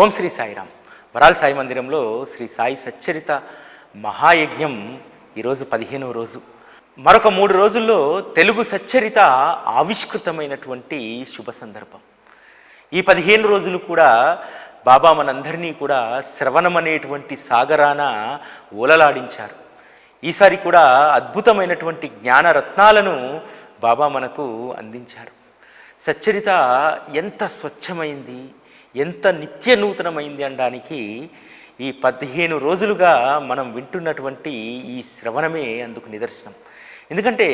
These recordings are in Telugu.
ఓం శ్రీ సాయిరామ్. వరాల సాయి మందిరంలో శ్రీ సాయి సచ్చరిత మహాయజ్ఞం ఈరోజు పదిహేనవ రోజు. మరొక మూడు రోజుల్లో తెలుగు సచ్చరిత ఆవిష్కృతమైనటువంటి శుభ సందర్భం. ఈ పదిహేను రోజులు కూడా బాబా మనందరినీ కూడా శ్రవణం అనేటువంటి సాగరాన ఓలలాడించారు ఈసారి కూడా అద్భుతమైనటువంటి జ్ఞాన రత్నాలను బాబా మనకు అందించారు. సచ్చరిత ఎంత స్వచ్ఛమైంది ఎంత నిత్య నూతనమైంది అనడానికి ఈ పదిహేను రోజులుగా మనం వింటున్నటువంటి ఈ శ్రవణమే అందుకు నిదర్శనం. ఎందుకంటే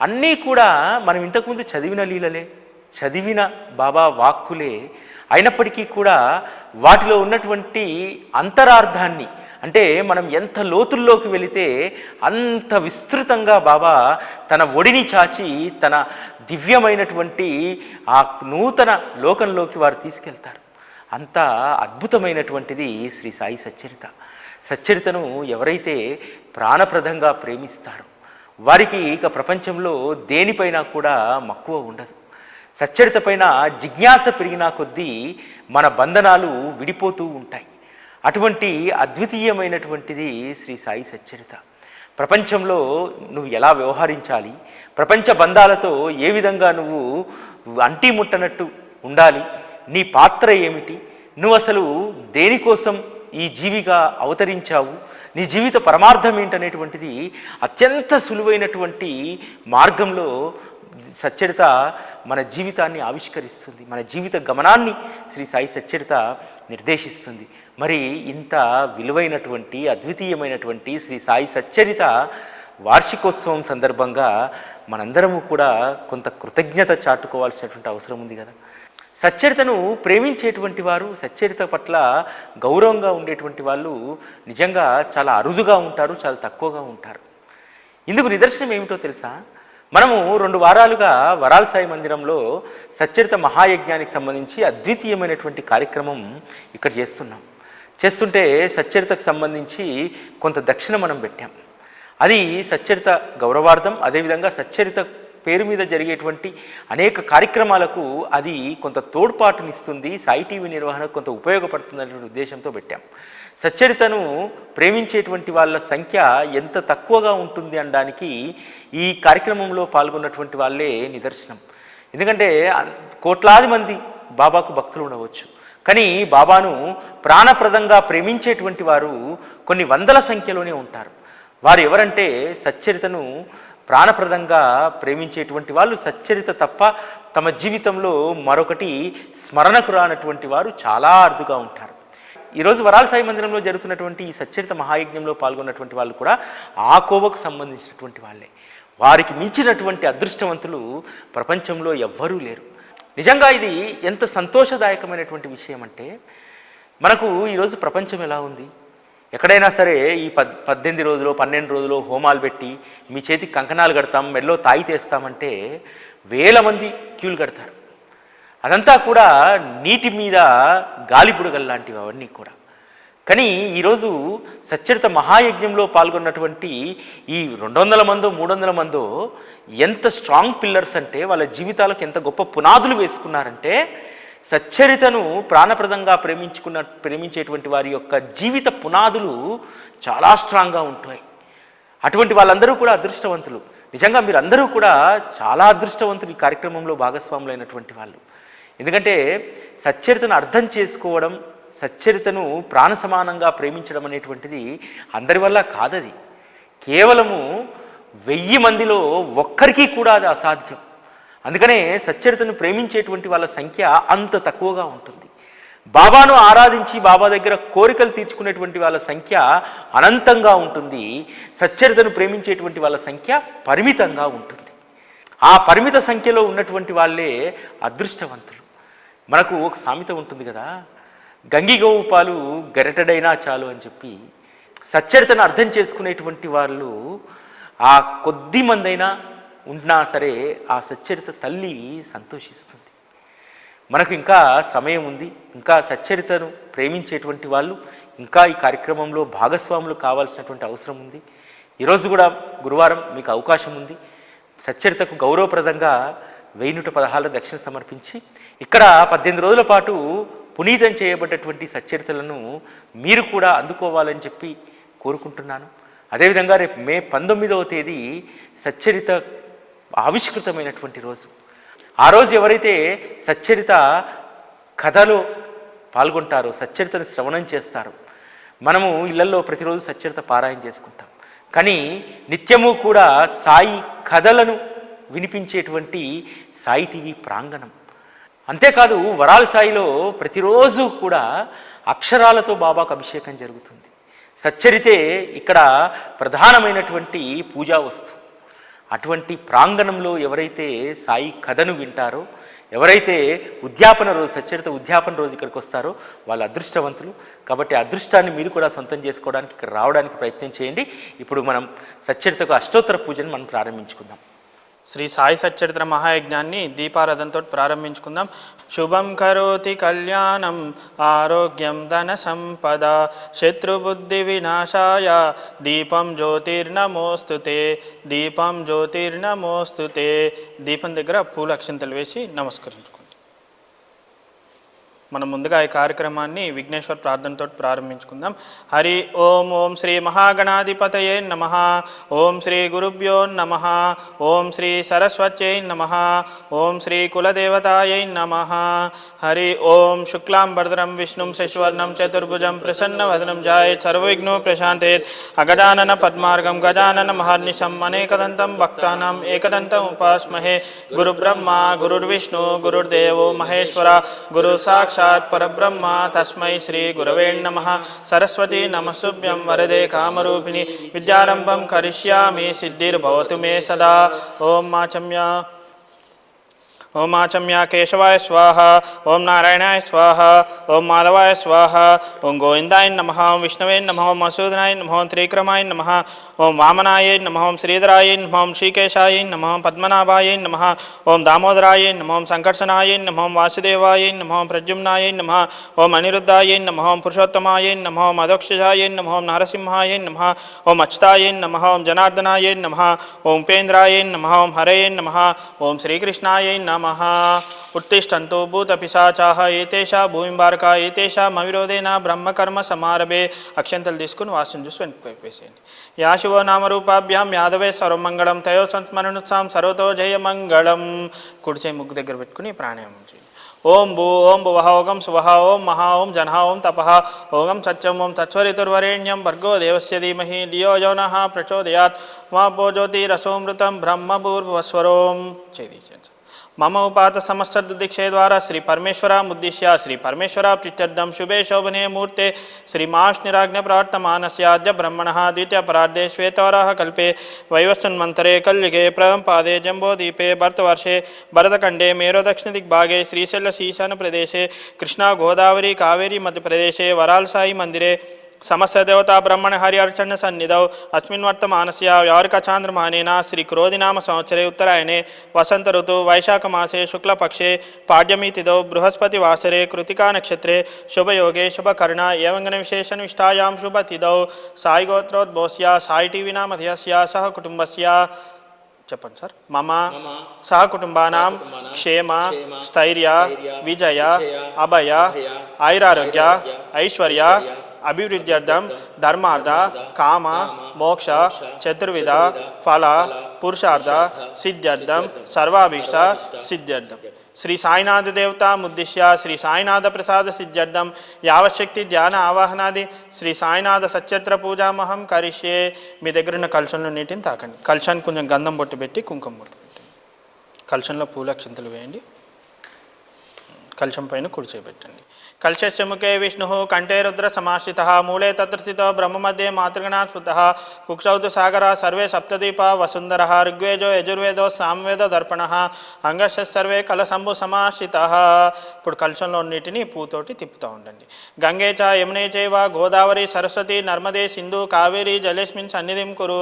అన్నీ కూడా మనం ఇంతకుముందు చదివిన లీలలే చదివిన బాబా వాక్కులే అయినప్పటికీ కూడా వాటిలో ఉన్నటువంటి అంతరార్థాన్ని అంటే మనం ఎంత లోతుల్లోకి వెళితే అంత విస్తృతంగా బాబా తన ఒడిని చాచి తన దివ్యమైనటువంటి ఆ నూతన లోకంలోకి వారు తీసుకెళ్తారు. అంత అద్భుతమైనటువంటిది శ్రీ సాయి సచ్చరిత. సచ్చరితను ఎవరైతే ప్రాణప్రదంగా ప్రేమిస్తారో వారికి ఇక ప్రపంచంలో దేనిపైన కూడా మక్కువ ఉండదు. సచ్చరిత పైన జిజ్ఞాస పెరిగినా కొద్దీ మన బంధనాలు విడిపోతూ ఉంటాయి. అటువంటి అద్వితీయమైనటువంటిది శ్రీ సాయి సచ్చరిత. ప్రపంచంలో నువ్వు ఎలా వ్యవహరించాలి? ప్రపంచ బంధాలతో ఏ విధంగా నువ్వు అంటీ ముట్టనట్టు ఉండాలి? నీ పాత్ర ఏమిటి? నువ్వు అసలు దేనికోసం ఈ జీవిగా అవతరించావు? నీ జీవిత పరమార్థం ఏంటనేటువంటిది అత్యంత సులువైనటువంటి మార్గంలో సచ్చరిత మన జీవితాన్ని ఆవిష్కరిస్తుంది. మన జీవిత గమనాన్ని శ్రీ సాయి సచ్చరిత నిర్దేశిస్తుంది. మరి ఇంత విలువైనటువంటి అద్వితీయమైనటువంటి శ్రీ సాయి సచ్చరిత వార్షికోత్సవం సందర్భంగా మనందరము కూడా కొంత కృతజ్ఞత చాటుకోవాల్సినటువంటి అవసరం ఉంది కదా. సచ్చరితను ప్రేమించేటువంటి వారు సచ్చరిత పట్ల గౌరవంగా ఉండేటువంటి వాళ్ళు నిజంగా చాలా అరుదుగా ఉంటారు చాలా తక్కువగా ఉంటారు. ఇందుకు నిదర్శనం ఏమిటో తెలుసా? మనము రెండు వారాలుగా వరాల సాయి మందిరంలో సచ్చరిత మహాయజ్ఞానికి సంబంధించి అద్వితీయమైనటువంటి కార్యక్రమం ఇక్కడ చేస్తున్నాం. చేస్తుంటే సచ్చరితకు సంబంధించి కొంత దక్షిణ మనం పెట్టాం. అది సచ్చరిత గౌరవార్థం అదేవిధంగా సచ్చరిత పేరు మీద జరిగేటువంటి అనేక కార్యక్రమాలకు అది కొంత తోడ్పాటునిస్తుంది. సాయి టీవీ నిర్వహణకు కొంత ఉపయోగపడుతుందనే ఉద్దేశంతో పెట్టాం. సచ్చరితను ప్రేమించేటువంటి వాళ్ళ సంఖ్య ఎంత తక్కువగా ఉంటుంది అనడానికి ఈ కార్యక్రమంలో పాల్గొన్నటువంటి వాళ్ళే నిదర్శనం. ఎందుకంటే కోట్లాది మంది బాబాకు భక్తులు ఉండవచ్చు. కానీ బాబాను ప్రాణప్రదంగా ప్రేమించేటువంటి వారు కొన్ని వందల సంఖ్యలోనే ఉంటారు. వారు ఎవరంటే సచ్చరితను ప్రాణప్రదంగా ప్రేమించేటువంటి వాళ్ళు సచ్చరిత తప్ప తమ జీవితంలో మరొకటి స్మరణకు రానటువంటి వారు చాలా అరుదుగా ఉంటారు. ఈరోజు వరాల సాయి మందిరంలో జరుగుతున్నటువంటి ఈ సచ్చరిత మహాయజ్ఞంలో పాల్గొన్నటువంటి వాళ్ళు కూడా ఆ కోవకు సంబంధించినటువంటి వాళ్ళే. వారికి మించినటువంటి అదృష్టవంతులు ప్రపంచంలో ఎవ్వరూ లేరు. నిజంగా ఇది ఎంత సంతోషదాయకమైనటువంటి విషయం అంటే మనకు ఈరోజు ప్రపంచం ఎలా ఉంది? ఎక్కడైనా సరే ఈ పద్ పద్దెనిమిది రోజులు పన్నెండు రోజులు హోమాలు పెట్టి మీ చేతికి కంకణాలు కడతాం మెడలో తాయి తెస్తామంటే వేల మంది క్యూలు కడతారు. అదంతా కూడా నీటి మీద గాలిబుడగలు లాంటివి అవన్నీ కూడా. కానీ ఈరోజు సచ్చరిత మహాయజ్ఞంలో పాల్గొన్నటువంటి ఈ రెండు వందల మందో మూడు వందల మందో ఎంత స్ట్రాంగ్ పిల్లర్స్ అంటే వాళ్ళ జీవితాలకు ఎంత గొప్ప పునాదులు వేసుకున్నారంటే సచ్చరితను ప్రాణప్రదంగా ప్రేమించుకున్న ప్రేమించేటువంటి వారి యొక్క జీవిత పునాదులు చాలా స్ట్రాంగ్గా ఉంటాయి. అటువంటి వాళ్ళందరూ కూడా అదృష్టవంతులు. నిజంగా మీరందరూ కూడా చాలా అదృష్టవంతులు ఈ కార్యక్రమంలో భాగస్వాములైనటువంటి వాళ్ళు. ఎందుకంటే సచ్చరితను అర్థం చేసుకోవడం సచ్చరితను ప్రాణ సమానంగా ప్రేమించడం అనేటువంటిది అందరి వల్ల కాదది. కేవలము వెయ్యి మందిలో ఒక్కరికి కూడా అది అసాధ్యం. అందుకనే సచ్చరితను ప్రేమించేటువంటి వాళ్ళ సంఖ్య అంత తక్కువగా ఉంటుంది. బాబాను ఆరాధించి బాబా దగ్గర కోరికలు తీర్చుకునేటువంటి వాళ్ళ సంఖ్య అనంతంగా ఉంటుంది. సచ్చరితను ప్రేమించేటువంటి వాళ్ళ సంఖ్య పరిమితంగా ఉంటుంది. ఆ పరిమిత సంఖ్యలో ఉన్నటువంటి వాళ్ళే అదృష్టవంతులు. మనకు ఒక సామెత ఉంటుంది కదా గంగిగోవు పాలు గరిటెడైనా చాలు అని చెప్పి సచ్చరితను అర్థం చేసుకునేటువంటి వాళ్ళు ఆ కొద్ది మందైనా ఉన్నా సరే ఆ సచ్చరిత తల్లి సంతోషిస్తుంది. మనకు ఇంకా సమయం ఉంది ఇంకా సచ్చరితను ప్రేమించేటువంటి వాళ్ళు ఇంకా ఈ కార్యక్రమంలో భాగస్వాములు కావాల్సినటువంటి అవసరం ఉంది. ఈరోజు కూడా గురువారం మీకు అవకాశం ఉంది. సచ్చరితకు గౌరవప్రదంగా వెయ్యి నూట పదహారుల దక్షిణ సమర్పించి ఇక్కడ పద్దెనిమిది రోజుల పాటు పునీతం చేయబడ్డటువంటి సచ్చరితలను మీరు కూడా అందుకోవాలని చెప్పి కోరుకుంటున్నాను. అదేవిధంగా రేపు మే పంతొమ్మిదవ తేదీ సచ్చరిత ఆవిష్కృతమైనటువంటి రోజు. ఆ రోజు ఎవరైతే సచ్చరిత కథలో పాల్గొంటారో సచ్చరితను శ్రవణం చేస్తారో మనము ఇళ్ళలో ప్రతిరోజు సచ్చరిత పారాయణ చేసుకుంటాం. కానీ నిత్యము కూడా సాయి కథలను వినిపించేటువంటి సాయి టీవీ ప్రాంగణం అంతేకాదు వరాల సాయిలో ప్రతిరోజు కూడా అక్షరాలతో బాబాకు అభిషేకం జరుగుతుంది. సచ్చరితే ఇక్కడ ప్రధానమైనటువంటి పూజా వస్తువు. అటువంటి ప్రాంగణంలో ఎవరైతే సాయి కథను వింటారో ఎవరైతే ఉద్యాపన రోజు సచ్చరిత ఉద్యాపన రోజు ఇక్కడికి వస్తారో వాళ్ళు అదృష్టవంతులు. కాబట్టి అదృష్టాన్ని మీరు కూడా సొంతం చేసుకోవడానికి ఇక్కడ రావడానికి ప్రయత్నం చేయండి. ఇప్పుడు మనం సచ్చరితకు అష్టోత్తర పూజను మనం ప్రారంభించుకుందాం. శ్రీ సాయి సచ్చరిత్ర మహాయజ్ఞాన్ని దీపారాధనతో ప్రారంభించుకుందాం. శుభం కరోతి కళ్యాణం ఆరోగ్యం ధన సంపద శత్రుబుద్ధి వినాశాయ దీపం జ్యోతిర్నమోస్తుతే దీపం జ్యోతిర్నమోస్తుతే దీపం దగ్గర పూల అక్షంతలు వేసి నమస్కరించుకుందాం. మనం ముందుగా ఈ కార్యక్రమాన్ని విఘ్నేశ్వర్ ప్రార్థనతో ప్రారంభించుకుందాం. హరి ఓం ఓం శ్రీ మహాగణాధిపతయే నమ. ఓం శ్రీ గురుభ్యో నమ. ఓం శ్రీ సరస్వత్యై నమ. ఓం శ్రీ కులదేవతాయై నమ. హరి ఓం శుక్లాం భద్రం విష్ణుం శశివర్ణం చతుర్భుజం ప్రసన్నవదనం జాయ సర్వవిఘ్నో ప్రశాంతేత్ అగజానన పద్మార్గం గజానన మహర్నిశం అనేకదంతం భక్తానం ఏకదంతం ఉపాస్మహే. గురుబ్రహ్మ గురుర్విష్ణు గురుర్దేవో మహేశ్వర గురు సాక్షి పరబ్రహ్మ తస్మై శ్రీ గురవే నమ సరస్వతి నమస్తుభ్యం వరదే కామరూపిణి విద్యారంభం కరిష్యామి సిద్ధిర్భవతు మే సదా ఓం మాచమ్య ఓం ఆచమ్య కేశవాయ స్వాహ ఓం నారాయణాయ స్వాహ ఓం మాధవాయ స్వాహ ఓం గోవిందాయ నమ ఓం విష్ణవే నమ ఓం మసూదనాయ నమ ఓం త్రిక్రమాయ నమ ఓం వామనాయ నమ ఓం శ్రీధరాయ నమ ఓం శ్రీకేశాయ నమ ఓం పద్మనాభాయ నమ ఓం దామోదరాయ నమ ఓం సంకర్షణాయ నమ ఓం వాసుదేవాయ నమ ఓం ప్రద్యుమ్నాయ నమ ఓం అనిరుద్ధాయ నమ ఓం పురుషోత్తమాయ నమ ఓం అధోక్షజాయ నమ ఓం నరసింహాయ నమ ఓం అచ్యుతాయ నమ ఓం జనార్దనాయ నమ ఓం ఉపేంద్రాయ నమ ఓం హరయే నమ ఓం శ్రీకృష్ణాయ నమ ఉత్తిష్టంతో భూతపిశాచాహ ఏతేషా భూమింబారక ఏతేషా మవిరోధేన బ్రహ్మకర్మ సమారభే అక్షంతలు తీసుకుని వాసన చూసి వెనక్కి యా సదాశివో నామరూపాభ్యాం యాదవే సర్వమంగళం తయో సంస్మరణుత్సాం సర్వతో జయమంగళం కుడిచే ముగ్గు దగ్గర పెట్టుకుని ప్రాణాయామం చేయండి. ఓం భూ ఓం భువహ ఓగం శువః ఓం మహా ఓం జనహ ఓం తపః ఓగం సత్యం ఓం తత్వరితుర్వరేణ్యం భర్గో దేవస్య ధీమహి ధియో యో ప్రచోదయాత్ మా భో జ్యోతిరసోమృతం బ్రహ్మభూర్భువస్వరోం చేయించండి मम उपात समस्त दीक्षे द्वारा श्री परमेश्वरा उद्दिश्य श्री परमेश्वरा पृथ्यर्थम शुभे शोभने मूर्ते श्रीमाष्निराज्ञ प्रार्थमान सद्य ब्रह्मण द्वितीय परार्धे श्वेतवराह कल्पे वैवस्वन्मंतरे कल्युगे प्रदंपादे जम्बोदीपे भरतवर्षे भरतखंडे मेरो दक्षिण दिग्भागे श्रीशैलशीशान प्रदेशे कृष्णा गोदावरी कावेरी मध्यप्रदेशे वराल साई मंदिरे సమస్త దేవతా బ్రహ్మణ హరి అర్చన సన్నిధౌ. అస్మిన్ వర్తమానస్య వ్యావరికచాంద్రమానేన శ్రీ క్రోధినామ సంవత్సరే ఉత్తరాయణే. వసంత ఋతు వైశాఖ మాసే శుక్లపక్షే. పాడ్యమి తిథౌ బృహస్పతి వాసరే కృతికా నక్షత్రే. శుభయోగే శుభకర్ణ ఏవంగన విశేషణ నిష్టాయాం శుభ తిథౌ సాయి గోత్రోద్భోస్య సాయి టీవీ నామధ్యస్య సహ కుటుంబస్య చెప్పండి సార్. మమ సహ కుటుంబానాం క్షేమ స్థైర్య విజయ అభయ ఐరారోగ్య ఐశ్వర్య అభివృద్ధ్యర్థం ధర్మార్థ కామ మోక్ష చతుర్విధ ఫల పురుషార్థ సిద్ధ్యర్థం సర్వాభీష్ట సిద్ధ్యర్థం. శ్రీ సాయినాథ దేవత ముద్దిశ్య శ్రీ సాయినాథ ప్రసాద సిద్ధ్యర్థం యావశక్తి ధ్యాన ఆవాహనాది శ్రీ సాయినాథ సత్యత్ర పూజామహం కరిష్యే. మీ దగ్గర ఉన్న కలశంలో నీటిని తాకండి. కలుషాన్ని కొంచెం గంధం బొట్టు పెట్టి కుంకుమ బొట్టు పెట్టండి పూల పూలక్షంతలు వేయండి. కలుషం పైన కుడిచేపెట్టండి కల్శస్య ముఖే విష్ణు కంఠే రుద్ర సమాశ్రిత మూలే తత్ర స్థితో బ్రహ్మ మధ్యే మాతృగణా స్మృత కుక్షౌతు సాగర సర్వే సప్తదీప వసుందర ఋగ్వేజో యజుర్వేదో సామవేద దర్పణ అంగశ సర్వే కలసంభు సమాశ్రిత ఇప్పుడు కలశంలో నీటిని పూతోటి తిప్పుతూ ఉండండి. గంగే చ యమునే చైవ గోదావరి సరస్వతి నర్మదే సింధు కావేరి జలేస్మిన్ సన్నిధిం కురు।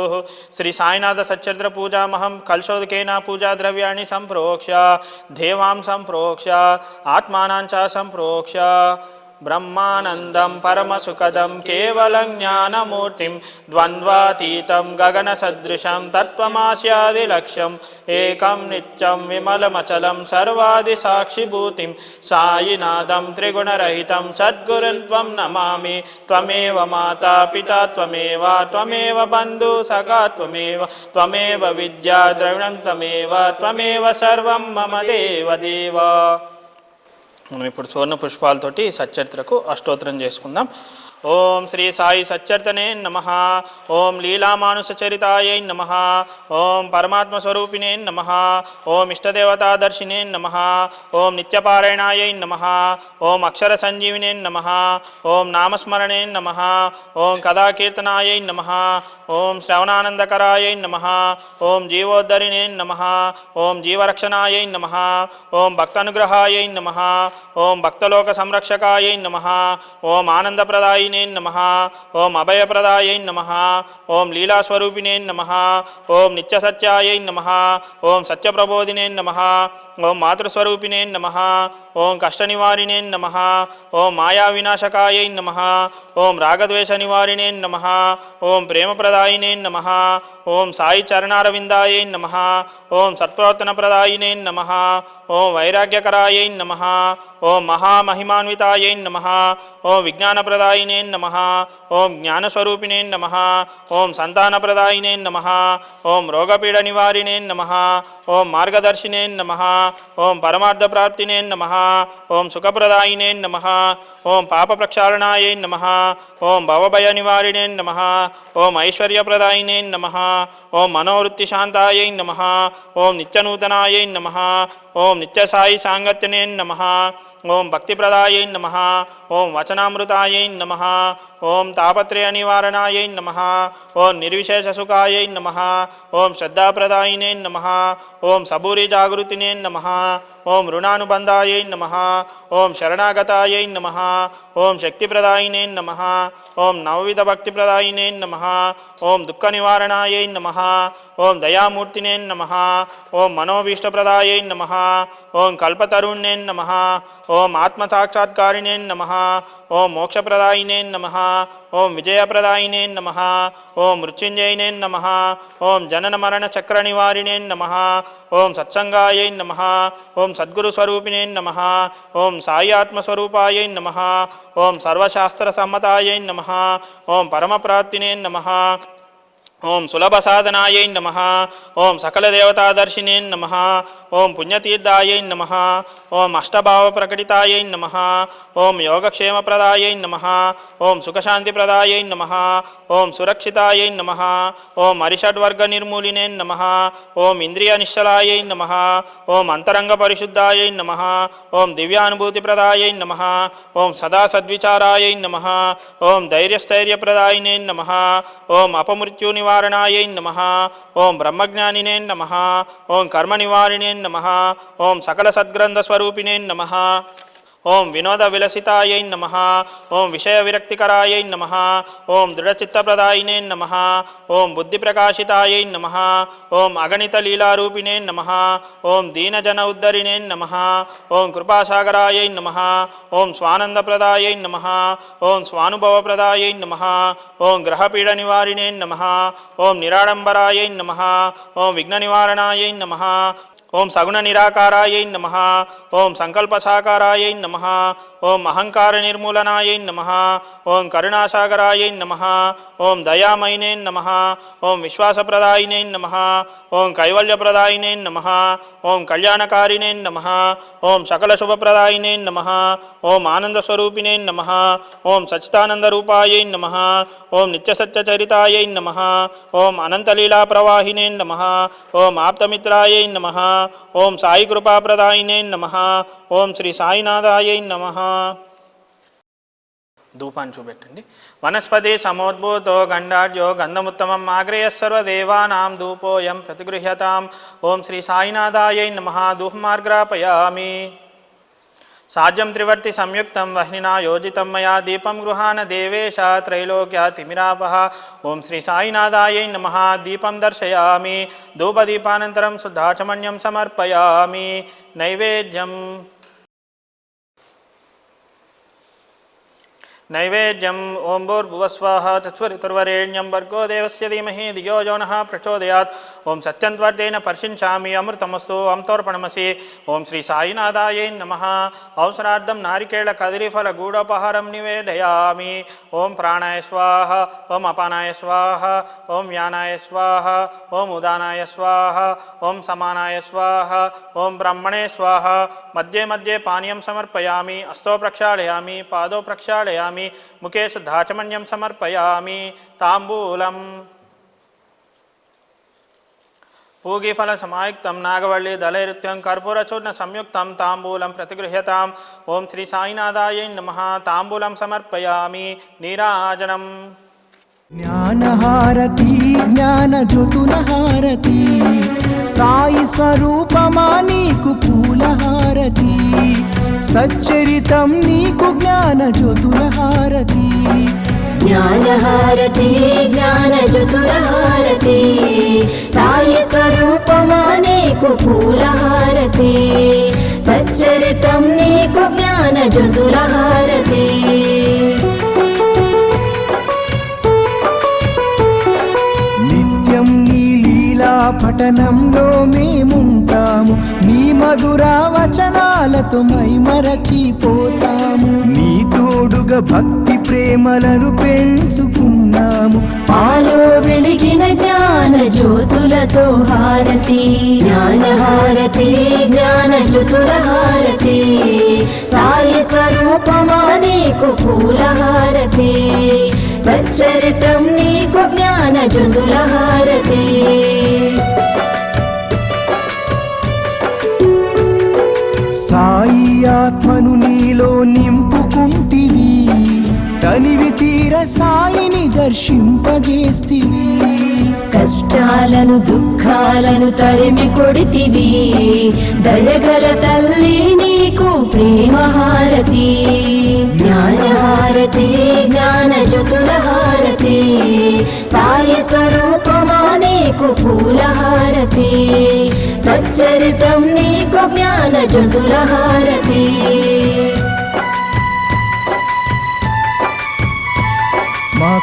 శ్రీ సాయినాథ సచ్చరిత్ర పూజామహం కలశోదకేన పూజా ద్రవ్యాన్ని సంప్రోక్ష్య దేవాం సంప్రోక్ష్య ఆత్మానాంచ సంప్రోక్ష్య। ब्रह्मानन्दं परमसुखदं केवलं ज्ञानमूर्तिं द्वन्द्वातीतं गगनसदृशं तत्त्वमास्यादिलक्ष्यम् एकं नित्यं विमलमचलं सर्वादिसाक्षिभूतिं सायिनादं त्रिगुणरहितं सद्गुरुन्त्वं नमामि त्वमेव माता पिता त्वमेव त्वमेव बन्धुसखा त्वमेव त्वमेव विद्या द्रविणं त्वमेव त्वमेव सर्वं मम देवदेव మనం ఇప్పుడు సువర్ణ పుష్పాలతోటి సచ్చరిత్రకు అష్టోత్తరం చేసుకుందాం. ఓం శ్రీ సాయి సచ్చర్తనే నమ ఓం లీలామానుసచరితాయై నమ ఓం పరమాత్మ స్వరూపిణే నమ ఓం ఇష్టదేవతాదర్శినే నమ ఓం నిత్యపారాయణాయై నమ ఓం అక్షర సంజీవినే నమ ఓం నామస్మరణే నమ ఓం కథాకీర్తనాయై నమ ఓం శ్రవణానందకరాయై నమ ఓం జీవోద్ధరిణే నమ ఓం జీవరక్షణాయై నమ ఓం భక్తానుగ్రహాయై నమ ఓం భక్తలోక సంరక్షకాయై నమ ఓం ఆనందప్రదాయ ఆనందప్రదాయినే నమ ఓం అభయప్రదాయై నమ ఓం లీలాస్వరూపిణే నమ ఓం నిత్యసత్యాయై నమ ఓం సత్యప్రబోధినే నమ ఓం మాతృస్వరూపిణే నమ ఓం కష్టనివారిణే నమ ఓం మాయా వినాశకాయై నమ ఓం రాగద్వేష నివారిణే నమ ఓం ప్రేమప్రదాయినే నమ ఓం సాయి చరణారవిందాయై నమ ఓం సత్ప్రవర్తనప్రదాయినే నమ ఓం వైరాగ్యకరాయై నమ ఓం మహామహిమాన్వితాయై నమ ఓం విజ్ఞానప్రదాయినే నమ ఓం జ్ఞానస్వరూపిణే నమ ఓం సంతానప్రదాయినే నమ ఓం రోగపీడ నివారిణే నమ ఓం మార్గదర్శినే నమ ఓం పరమార్థప్రాప్తినే నమ ఓం సుఖప్రదాయినే నమ ఓం పాప ప్రక్షాళనాయై నమ ఓం భవభయ నివారిణే నమ ఓం ఐశ్వర్యప్రదాయినే నమ ఓం మనోవృత్తిశాంతాయై నమ ఓం నిత్యనూతనాయై నమ ఓం నిత్యసాయి సాంగత్యనే నమ. ఓం భక్తిప్రదాయై నమ. ఓం వచనామృతాయై నమ. ఓం తాపత్రయ నివారణాయై నమ ఓం నిర్విశేషసుఖాయై నమ ఓం శ్రద్ధాప్రదాయినే నమ ఓం సబూరి జాగృతినే నమ ఓం రుణానుబంధాయై నమ ఓం శరణాగతాయై నమ ఓం శక్తిప్రదాయినే నమ ఓం నవవిధ భక్తిప్రదాయినే నమ ఓం దుఃఖ నివారణాయై నమ ఓం దయామూర్తినే నమ ఓం మనోభీష్టప్రదాయై నమ ఓం కల్పతరుణ్ణే నమ ఓం ఆత్మసాక్షాత్కారిణే నమ ఓం మోక్షప్రదాయినే నమ ఓం విజయప్రదాయినే నమ. ఓం మృత్యుంజయనే నమ. ఓం జనన మరణ చక్ర నివారిణే నమ. ఓం సత్సంగాయై నమ. ఓం సద్గురుస్వరూపిణే నమ. ఓం సాయి ఆత్మస్వరూపాయై నమ. ఓం సర్వశాస్త్ర సమ్మతాయై నమ. ఓం పరమప్రాప్తినే నమ. ఓం సులభ సాధనాయై నమ. ఓం సకల దేవతాదర్శినే నమ. ఓం పుణ్యతీర్థాయై నమ ఓం అష్టభావ ప్రకటితాయై నమ ఓం యోగక్షేమప్రదాయై నమ ఓం సుఖశాంతిప్రదాయై నమ ఓం సురక్షితాయై నమ ఓం అరిషడ్వర్గ నిర్మూలినే నమ ఓం ఇంద్రియ నిశ్చలాయై నమ ఓం అంతరంగ పరిశుద్ధాయై నమ ఓం దివ్యానుభూతిప్రదాయై నమ ఓం సదా సద్విచారాయై నమ ఓం ధైర్యస్థైర్యప్రదాయినే నమ ఓం అపమృత్యు నివారణాయై నమ ఓం బ్రహ్మజ్ఞానినే నమ ఓం కర్మ నివారిణే నమ ఓం సకల సద్గ్రంథ స్వరూపిణే నమ ఓం వినోద విలసితాయై నమ ఓం విషయ విరక్తికరాయై నమ ఓం దృఢచిత్తప్రదాయినే నమ ఓం బుద్ధిప్రకాశితాయై నమ ఓం అగణిత లీలారూపిణే నమ ఓం దీనజన ఉద్ధరిణే నమ ఓం కృపాసాగరాయై నమ ఓం స్వానందప్రదాయై నమ ఓం స్వానుభవప్రదాయై నమ ఓం గ్రహపీడ నివారిణే నమ ఓం నిరాడంబరాయై నమ ఓం విఘ్న నివారణాయై నమ ఓం సగుణ నిరాకారాయై నమ. ఓం సంకల్ప సాకారాయై నమ. ఓం అహంకార నిర్మూలనాయై నమ ఓం కరుణాసాగరాయై నమ ఓం దయామయినే నమ ఓం విశ్వాసప్రదాయినే నమ ఓం కైవల్యప్రదాయినే నమ ఓం కళ్యాణకారిణే నమ ఓం సకల శుభప్రదాయినే నమ ఓం ఆనందస్వరూపిణే నమ ఓం సచ్చిదానందరూపాయై నమ ఓం నిత్యసత్యచరితాయై నమ ఓం అనంతలీలా ప్రవాహినే నమ ఓం ఆప్తమిత్రాయై నమ ఓం సాయి కృపాప్రదాయినే నమ ఓం శ్రీ సాయినాథాయ నమ. ధూపాన్ని చూపెట్టండి. వనస్పతి సమోద్భూతో గండాఢ్యో గంధముత్తమం ఆగ్రేయ సర్వదేవానాం ధూపోయం ప్రతిగృహ్యతాం. ఓం శ్రీ సాయినాథాయ నమ. ధూపమార్గ్రాపయామి సాధ్యం త్రివర్తి సంయుక్తం వహ్నినా యోజితం మయా దీపం గృహాన దేవేశ త్రైలోక్య తిమిరాపహ. ఓం శ్రీ సాయినాథాయ నమ. దీపం దర్శయామి. ధూపదీపానంతరం శుద్ధాచమన్యం సమర్పయామి. నైవేద్యం నైవేద్యం ఓం భూర్భువస్వాహ చత్వరితుర్వరేణ్యం భర్గో దేవస్య ధీమహి ధియో యో నః ప్రచోదయాత్ ఓం సత్యంత్వర్ధేన పర్శించామి అమృతమస్తు అంతోర్పణమసి ఓం శ్రీ సాయినాథాయై నమ అవసరార్థం నారికేళ కదిరిఫల గూఢోపహారం నివేదయామి ఓం ప్రాణాయ స్వాహ ఓం అపానాయ స్వాహ ఓం యానాయ స్వాహ ఓం ఉదానాయ స్వాహ ఓం సమానాయ స్వాహ ఓం బ్రహ్మణే స్వాహ మధ్యే మధ్యే పానీయం సమర్పయామి అస్తో ప్రక్షాళయామి పాదో ప్రక్షాళయామి ముఖే శుద్ధాచమన్యం సమర్పయామి. తాంబూలం. పూగీఫల సమాయుక్తం. నాగవల్లి దళైరుత్యం. కర్పూరచూర్ణ సంయుక్తం. తాంబూలం ప్రతిగృహ్యతాం. ఓం శ్రీ సాయినాథాయ నమ. తాంబూలం సమర్పయామి. నీరాజనం. జ్ఞానహారతి జ్ఞాన జ్యోతులహారతి సాయి స్వరూపమా నీకు పూలహారతి? సచ్చరితం నీకు జ్ఞాన జ్యోతులహారతి జ్ఞానహారతి జ్ఞాన జ్ఞానచతురహారతి సాయి స్వరూపమా నీకు పూలహారతి? సచ్చరితం నీకు జ్ఞాన జ్ఞానచతురహారతి లీలా పఠనంలో మేముంటాము. నీ మధుర వచనాలతో మైమరచిపోతాము. నీ తోడుగా భక్తి ప్రేమలను పెంచుకున్నాము. పాలో వెలిగిన జ్ఞాన జ్యోతులతో హారతి. జ్ఞానహారతి జ్ఞానచతురహారతి సాయి స్వరూపమా నీకు పూలహారతి. సచ్చరితం నీకు జ్ఞాన జ్యోతుల హారతి. తనివి తీర సాయిని దర్శింపజేస్తివి. కష్టాలను దుఃఖాలను తరిమి కొడితివి. దయగల తల్లి నీకు ప్రేమహారతి. జ్ఞానహారతి జ్ఞాన చతురహారతి సాయి స్వరూపమా నీకు పూలహారతి. సచ్చరితం నీకు జ్ఞాన చతురహారతి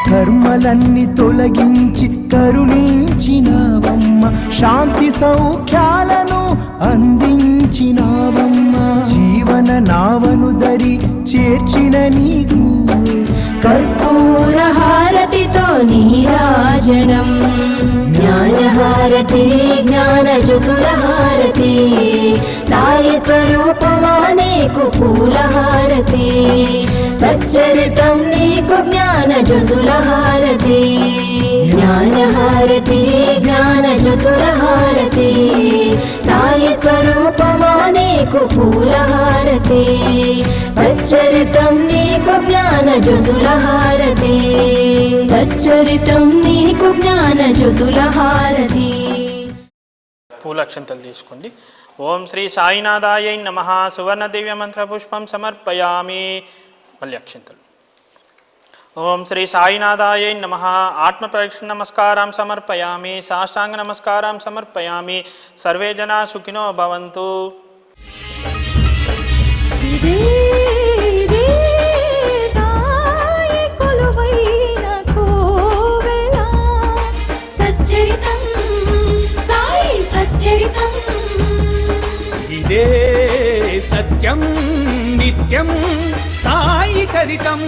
కర్మలన్నీ తొలగించి కరుణించినావమ్మ. శాంతి సౌఖ్యాలను అందించినావమ్మ. జీవన నావను దరి చేర్చిన నీకు. కర్పూర హారతితో నీరాజనం. జ్ఞానహారతి జ్ఞానజుతుల హారతి సాయి స్వరూపమా నీకు పూలహారతి. సచ్చరితం నీకు జ్ఞాన చతురహారతి జ్ఞానహారతి జ్ఞాన చతురహారతి సాయి స్వరూపమా పూలహారతి. సచ్చరితం నీకు జ్ఞాన జ్యోతులహారతి సచ్చరితం నీకు జ్ఞాన జ్యోతులహారతి పూలక్షంతలు తీసుకోండి. ఓం శ్రీ సాయినాథాయ నమ. సువర్ణ దివ్య మంత్ర పుష్పం సమర్పయామి. మళ్ళీ అక్షంతలు. ఓం శ్రీ సాయినాథాయ నమ. ఆత్మ పరీక్ష నమస్కారం సమర్పయామి. సాష్టాంగ నమస్కారం సమర్పయామి. సర్వే జనా సుఖినో భవంతు. ఇదే సత్యం నిత్యం సాయి చరితం.